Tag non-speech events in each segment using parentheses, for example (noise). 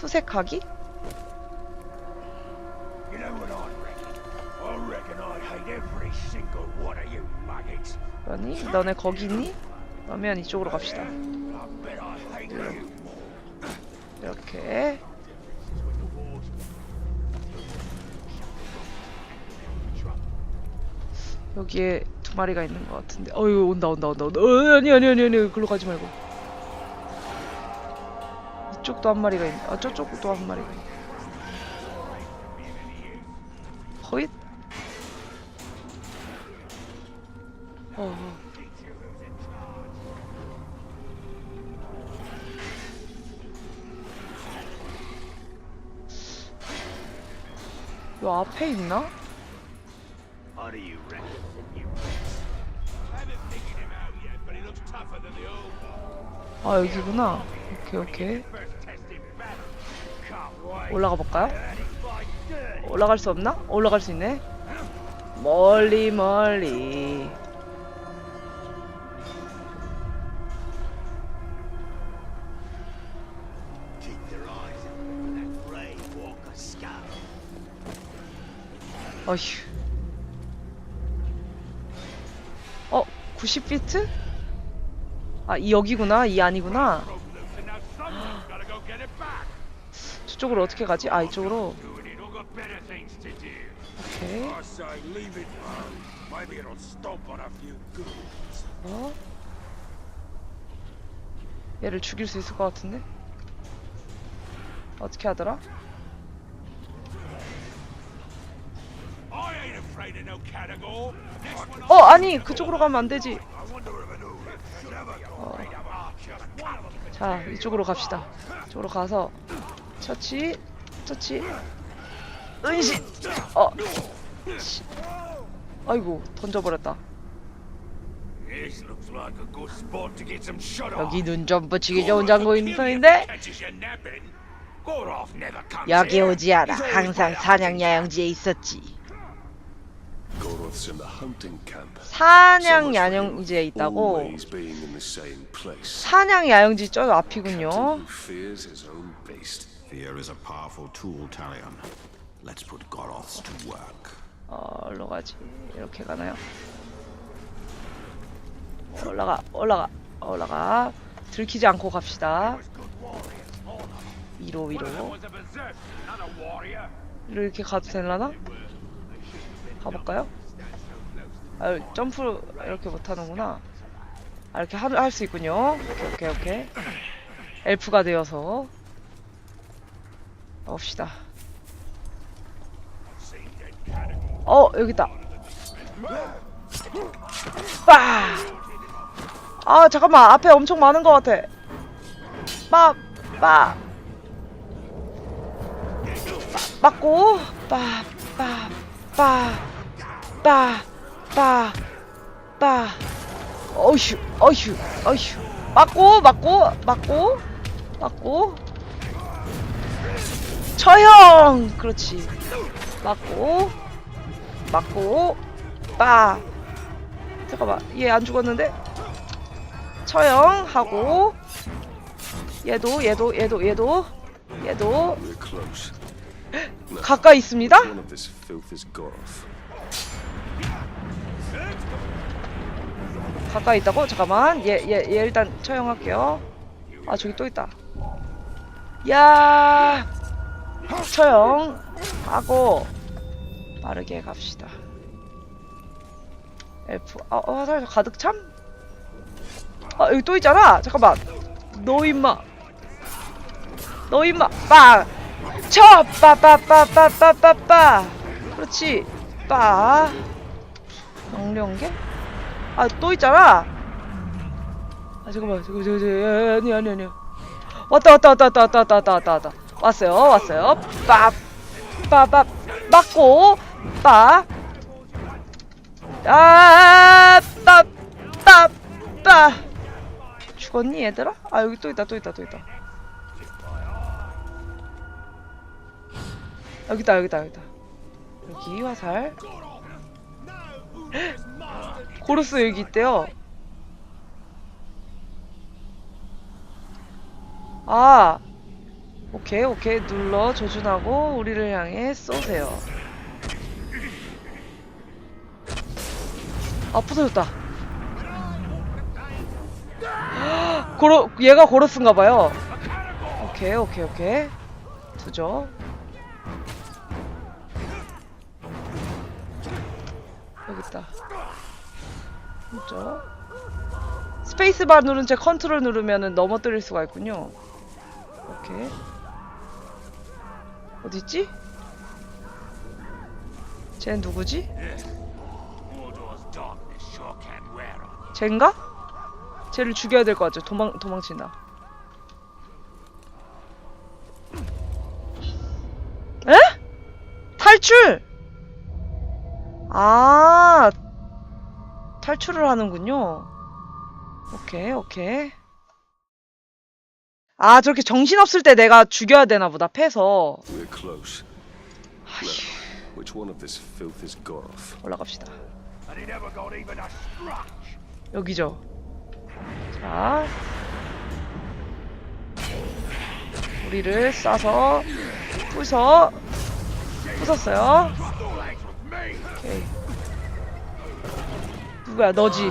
수색하기? 아니 너네 거기 있니? 그러면 이쪽으로 갑시다. 이렇게 여기에 두 마리가 있는 것 같은데 어유 온다 온다 온다 온다 어, 아니 아니 아니 아니 글로 가지 말고 이쪽도 한 마리가 있네 아 저쪽도 한 마리가 있네 허잇 어, 어. 요 앞에 있나? 아 여기구나 오케이 오케이 올라가 볼까요? 올라갈 수 없나? 올라갈 수 있네. 멀리 멀리. 어휴. 어, 90비트? 아, 이 여기구나. 이 아니구나. 이쪽으로 어떻게 가지? 아 이쪽으로 오케이 어? 얘를 죽일 수 있을 것 같은데? 어떻게 하더라? 어 아니 그쪽으로 가면 안 되지 어. 자 이쪽으로 갑시다 이쪽으로 가서 터치 터치. 은신! 어. 치. 아이고 던져버렸다. 여기 눈 좀 붙이기 좋은 장고 인턴인데? 여기 오지 않아. 항상 사냥 야영지에 있었지. 사냥 야영지에 있다고? 사냥 야영지 저 앞이군요. Fear is a powerful tool, Talion. Let's put Goroths to work. 어, 어디로 가지? 이렇게 가나요? 올라가, 올라가, 올라가. 들키지 않고 갑시다. 위로 위로. 이렇게 가도 되려나? 가볼까요? 아, 점프 이렇게 못하는구나. 아, 이렇게 할 수 있군요. 오케이, 오케이, 오케이. 엘프가 되어서. 봅시다. 어, 여기 있다. 빠! 아, 잠깐만. 앞에 엄청 많은 것 같아. 빠, 빠. 맞고 빠빠빠빠빠빠 어휴 어휴 어휴 맞고 맞고 맞고 맞고 처형 그렇지 맞고 맞고 빠 잠깐만 얘 안 죽었는데 처형 하고 얘도 얘도 얘도 얘도 얘도. (gasps) 가까이 있습니다. 가까이 있다고? 잠깐만. 얘, 얘, 얘 일단 처형할게요. 아, 저기 또 있다. 야! 처형 하고 빠르게 갑시다. F. 아, 어, 화살 가득 참? 아, 여기 또 있잖아. 잠깐만. 너 임마. 너 임마. 빵. 쳐! 빠빠빠빠빠빠빠. 그렇지. 빠. 명령계? 아 또 있잖아. 아 잠깐만 잠깐만 잠깐만 아니 아니 아니. 왔다 왔다 왔다 왔다 왔다 왔다 왔다 왔다 왔어요 왔어요. 빠빠빠 맞고 빠. 아빠빠빠 죽었니 얘들아? 아 여기 또 있다 또 있다 또 있다. 여기다 여기다 여기다. 여기 화살. (gasps) 고르스 여기 있대요. 아, 오케이 오케이. 눌러 조준하고 우리를 향해 쏘세요. 아 부서졌다. (gasps) 고로 얘가 고로스인가봐요. 오케이 오케이 오케이. 두죠. 여기 있다. 그죠. 스페이스바 누른 채 컨트롤 누르면은 넘어뜨릴 수가 있군요. 오케이 어딨지? 쟤는 누구지? 쟤인가? 쟤를 죽여야 될 것 같죠 도망, 도망친다 에? 탈출! 아 탈출을 하는군요 오케이 오케이 아 저렇게 정신없을 때 내가 죽여야 되나 보다 패서 We're close. Now, which one of this filth is Goroth? 올라갑시다 And he never got even a scratch. 여기죠 자 우리를 쏴서 부숴 부쉈어요 No legs with me. 오케이 누구야 너지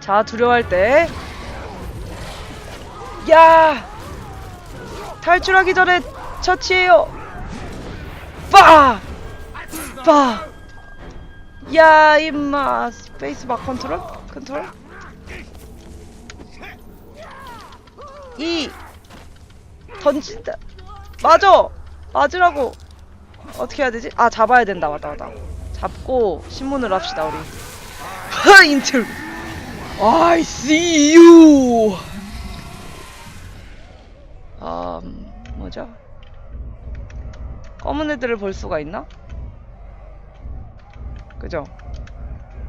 자 두려워할 때 야! 탈출하기 전에 처치해요 빠! 빠! 야 임마 스페이스 바 컨트롤? 컨트롤? 이 던진다 맞아 맞으라고 어떻게 해야 되지? 아 잡아야 된다 맞다 맞다 잡고 신문을 합시다 우리 (laughs) 하 인틀 I see you 음 뭐죠? 검은 애들을 볼 수가 있나? 그죠?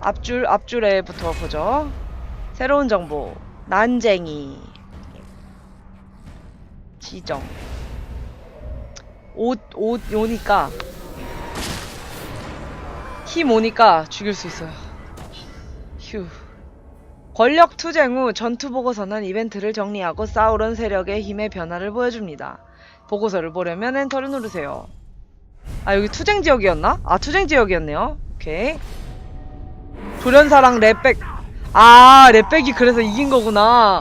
앞줄 앞줄에부터 보죠 새로운 정보 난쟁이 지정 옷, 옷 오니까 힘 오니까 죽일 수 있어요. 휴. 권력 투쟁 후 전투 보고서는 이벤트를 정리하고 싸우는 세력의 힘의 변화를 보여줍니다. 보고서를 보려면 엔터를 누르세요. 아 여기 투쟁 지역이었나? 아 투쟁 지역이었네요. 오케이. 조련사랑 랩백 아 랩백이 그래서 이긴 거구나.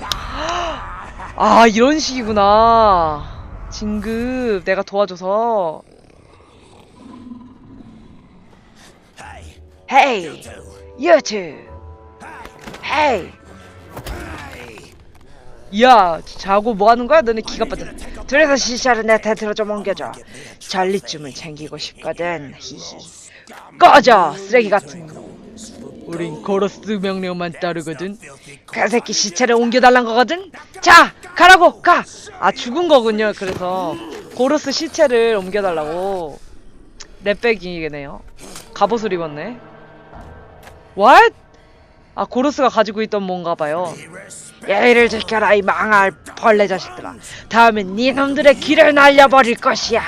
아 이런 식이구나. 진급 내가 도와줘서. Hey, you Hey. 야, 자고 뭐 하는 거야? 너네 기가 빠져. 그래서 시샤를 내 텐트로 좀 옮겨줘. 전리쯤을 챙기고 싶거든. 히히. 꺼져, 쓰레기 같은 놈. 우린 코러스 명령만 따르거든. 그 새끼 시체를 옮겨달란 거거든. 자, 가라고 가. 아 죽은 거군요. 그래서 고르스 시체를 옮겨달라고. 랩백이네요. 갑옷을 입었네. What? 아 고르스가 가지고 있던 뭔가 봐요. 예의를 지켜라 이 망할 벌레 자식들아. 다음엔 네 놈들의 길을 날려버릴 것이야.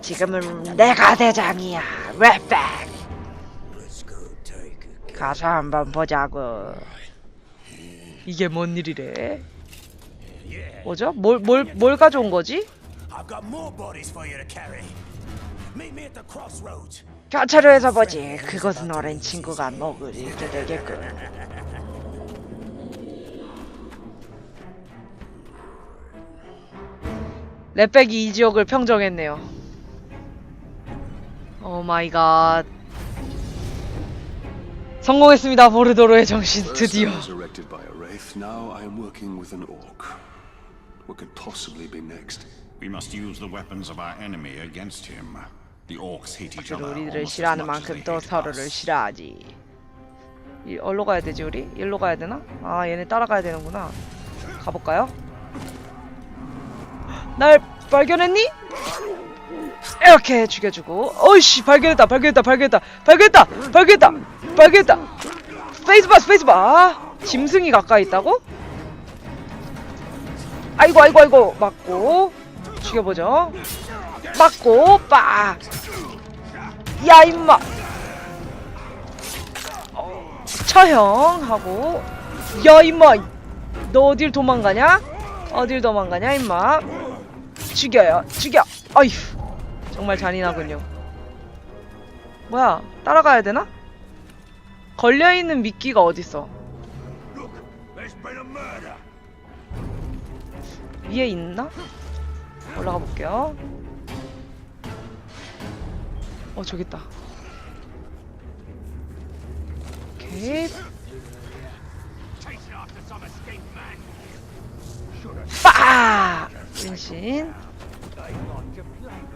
지금은 내가 대장이야. 랩백. 가서 한번 보자고. 이게 뭔 일이래? 뭐죠? 뭘 뭘 뭘 가져온 거지? 교차로 해서 보지. 그것은 어린 친구가 먹을 일게 되겠군. 랩백이 이 지역을 평정했네요. 오 마이 갓. 성공했습니다. 보르도로의 정신 드디어. We must use the weapons of our enemy against him. 그리고 as 싫어하는 만큼 또 서로를. 싫어하지. 이 어디로 가야 되지 우리? 일로 가야 되나? 아 얘네 따라가야 되는구나. 가볼까요? 날 발견했니? 이렇게 죽여주고 어이씨 발견했다 발견했다 발견했다 발견했다 발견했다 발견했다 스페이스바 스페이스바 아, 짐승이 가까이 있다고? 아이고 아이고 아이고 맞고 죽여보죠 맞고 빠. 야 임마. 처형 하고. 야 임마. 너 어딜 도망가냐? 어딜 도망가냐 임마? 죽여요. 죽여. 어휴. 정말 잔인하군요. 뭐야 따라가야 되나? 걸려있는 미끼가 어딨어. 위에 있나? 올라가 볼게요 어 저기 있다 오케이. 빠! 은신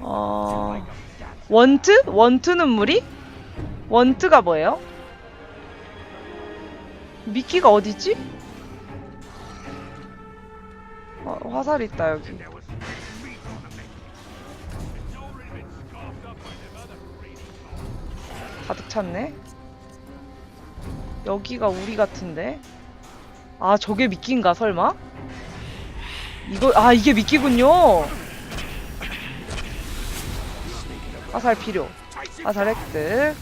어... 원트? 원트는 무리? 원트가 뭐예요? 미끼가 어디지? 어, 화살 있다 여기 가득 찼네? 여기가 우리 같은데? 아 저게 미끼인가 설마? 이거 아 이게 미끼군요! 화살 필요. 화살 획득.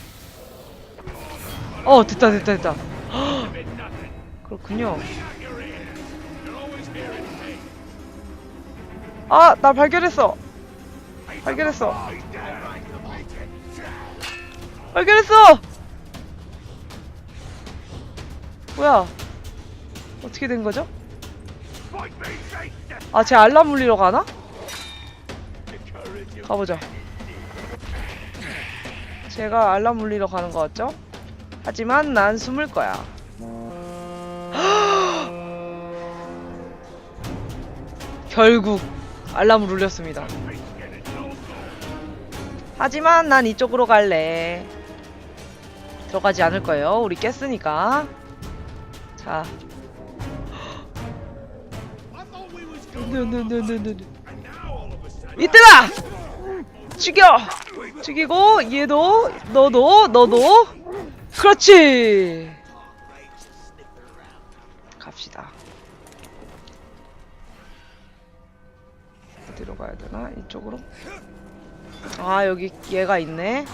어 됐다 됐다 됐다. (gasps) 그렇군요. 아나 발견했어. 발견했어 발견했어 뭐야 어떻게 된 거죠? 아 제 알람 울리러 가나? 가보자 제가 알람 울리러 가는 거 같죠? 하지만 난 숨을 거야 (gasps) 결국 알람을 울렸습니다 하지만 난 이쪽으로 갈래 들어가지 않을 거예요 우리 깼으니까 자. 이때다! 죽여! 죽이고 얘도 너도 너도 그렇지! 갑시다 어디로 가야 되나? 이쪽으로? 아 여기 얘가 있네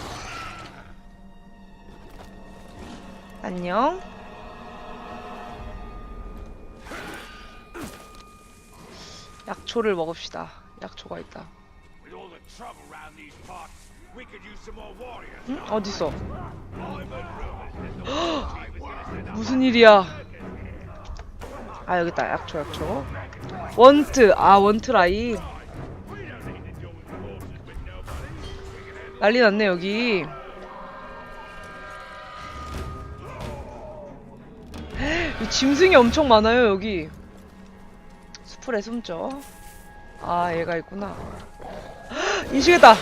안녕 약초를 먹읍시다 약초가 있다. 응? 어딨어? 무슨 일이야? 아 여기 있다 약초 약초 원트 아 원트라이 난리 났네 여기 짐승이 엄청 많아요 여기. 수풀에 숨죠. 아 얘가 있구나. (gasps) 인식했다.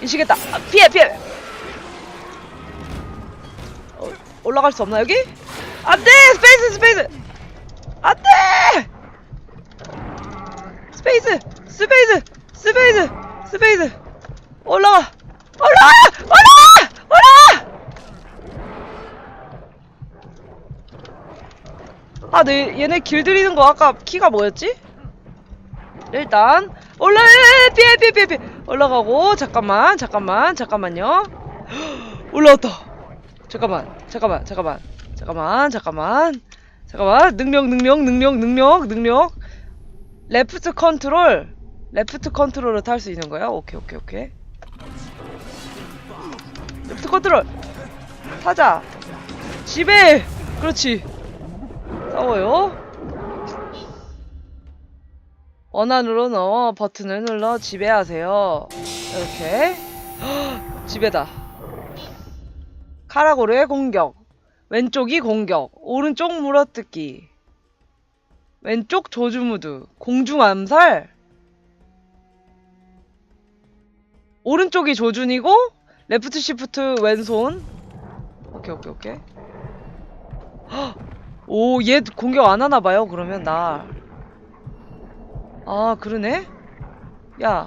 인식했다. 아, 피해 피해. 어, 올라갈 수 없나 여기? 안돼! 스페이스 스페이스! 안돼! 스페이스 스페이스 스페이스 스페이스! 올라가! 올라가 올라가 아, 네, 얘네 길들이는 거 아까 키가 뭐였지? 일단 올라 피해 피해 피해 올라가고 잠깐만 잠깐만 잠깐만요. (gasps) 올라왔다. 잠깐만 잠깐만 잠깐만 잠깐만 잠깐만 잠깐만. 능력 능력 능력 능력 능력. 레프트 컨트롤 레프트 컨트롤로 탈수 있는 거야? 오케이 오케이 오케이. 레프트 컨트롤. 타자. 집에. 그렇지 싸워요? 원안으로 넣어 버튼을 눌러 지배하세요. 이렇게. (gasps) 지배다. 카라고르의 공격. 왼쪽이 공격. 오른쪽 물어뜯기. 왼쪽 조주무드. 공중 암살. 오른쪽이 조준이고 레프트 시프트 왼손. 오케이 오케이 오케이 (gasps) 오 얘 공격 안 하나 봐요 그러면 나 아 그러네 야야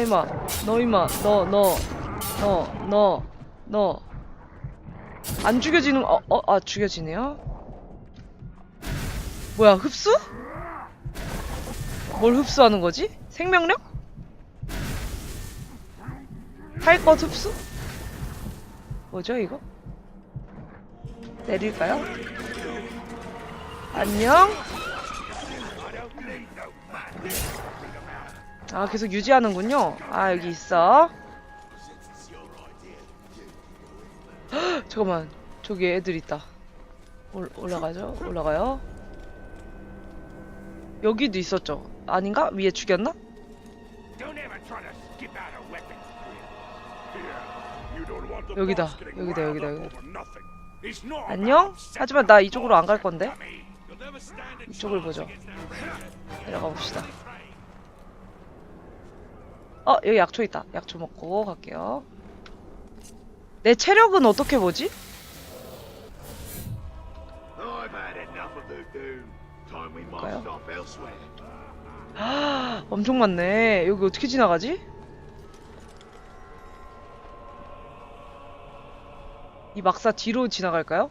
이마 너 이마 너 너 너 너 너 안 죽여지는 어 어 아 죽여지네요 뭐야 흡수? 뭘 흡수하는 거지? 생명력? 할 것 흡수? 뭐죠 이거? 내릴까요? 안녕? 아 계속 유지하는군요 아 여기 있어 헉, 잠깐만 저기 애들 있다 올, 올라가죠 올라가요 여기도 있었죠 아닌가 위에 죽였나 여기다, 여기다, 여기다, 여기다. 안녕 하지만 나 이쪽으로 안 갈 건데 이쪽을 보죠. 내려가 봅시다 어 여기 약초 있다 약초 먹고 갈게요 내 체력은 어떻게 보지? 볼까요? 아, 엄청 많네. 여기 어떻게 지나가지? 이 막사 뒤로 지나갈까요?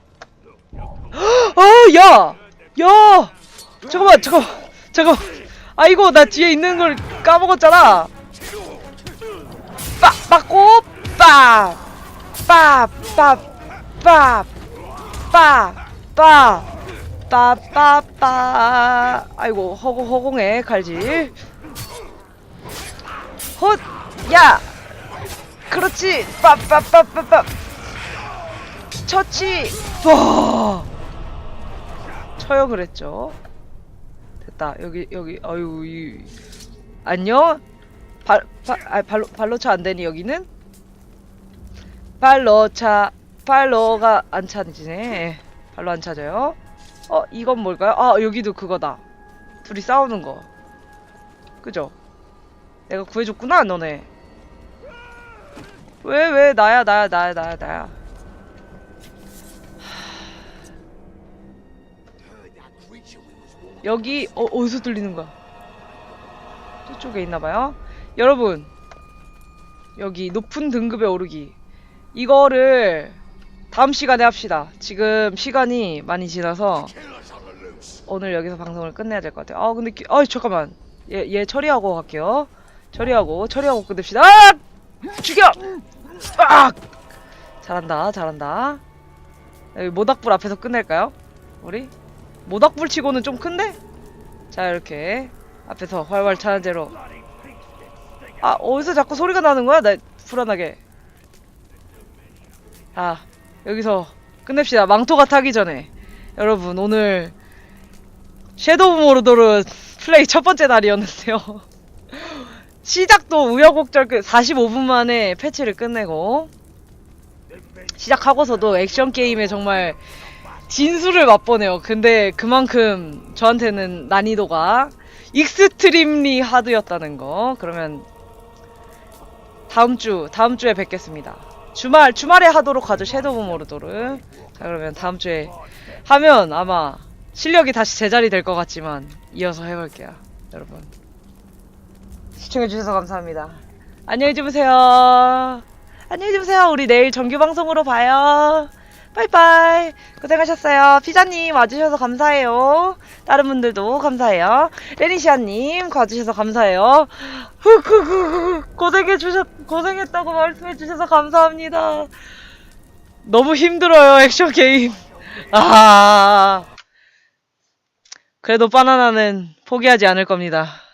아, 야! 야! 잠깐만, 잠깐만, 잠깐만. 아이고, 나 뒤에 있는 걸 까먹었잖아. 빠, 빠꼬, 빠! 빠, 빠, 빠, 빠, 빠. 빠빠빠 아이고 허공 허공에 갈지 헛 야 그렇지 빠빠빠빠빠 처치 와. 처형을 했죠. 됐다. 여기 여기 아유 이 안녕? 발, 발, 아, 발로 발로 차 안 되니 여기는? 발로 차 발로가 안 차지네. 발로 안 차져요. 어 이건 뭘까요? 아 여기도 그거다. 둘이 싸우는 거. 그죠? 내가 구해줬구나 너네. 왜 왜 나야 나야 나야 나야 나야 여기 어, 어디서 들리는 거야? 저쪽에 있나봐요. 여러분 여기 높은 등급에 오르기. 이거를 다음 시간에 합시다. 지금 시간이 많이 지나서 오늘 여기서 방송을 끝내야 될 것 같아요. 아 근데 기... 아 잠깐만. 얘, 얘 처리하고 갈게요. 처리하고 처리하고 끝냅시다. 아! 죽여! 아! 잘한다 잘한다. 모닥불 앞에서 끝낼까요? 우리 모닥불 치고는 좀 큰데? 자 이렇게 앞에서 활활 차는 대로. 아 어디서 자꾸 소리가 나는 거야? 나 불안하게. 아 여기서 끝냅시다. 망토가 타기 전에. 여러분 오늘 섀도우 모르도르 플레이 첫 번째 날이었는데요. (laughs) 시작도 우여곡절 끝 45분 만에 패치를 끝내고 시작하고서도 액션 게임에 정말 진수를 맛보네요. 근데 그만큼 저한테는 난이도가 익스트림리 하드였다는 거. 그러면 다음 주 다음 주에 뵙겠습니다. 주말 주말에 하도록 하죠. 섀도우 모르도르 자 그러면 다음 주에 하면 아마 실력이 다시 제자리 될 것 같지만 이어서 해볼게요 여러분. 시청해주셔서 감사합니다. 안녕히 주무세요. 안녕히 주무세요. 우리 내일 정규 방송으로 봐요 빠이빠이. 고생하셨어요. 피자님 와주셔서 감사해요. 다른 분들도 감사해요. 레니시아님 와주셔서 감사해요. 고생해 주셨 고생했다고 말씀해 주셔서 감사합니다. 너무 힘들어요 액션 게임. 아. 그래도 바나나는 포기하지 않을 겁니다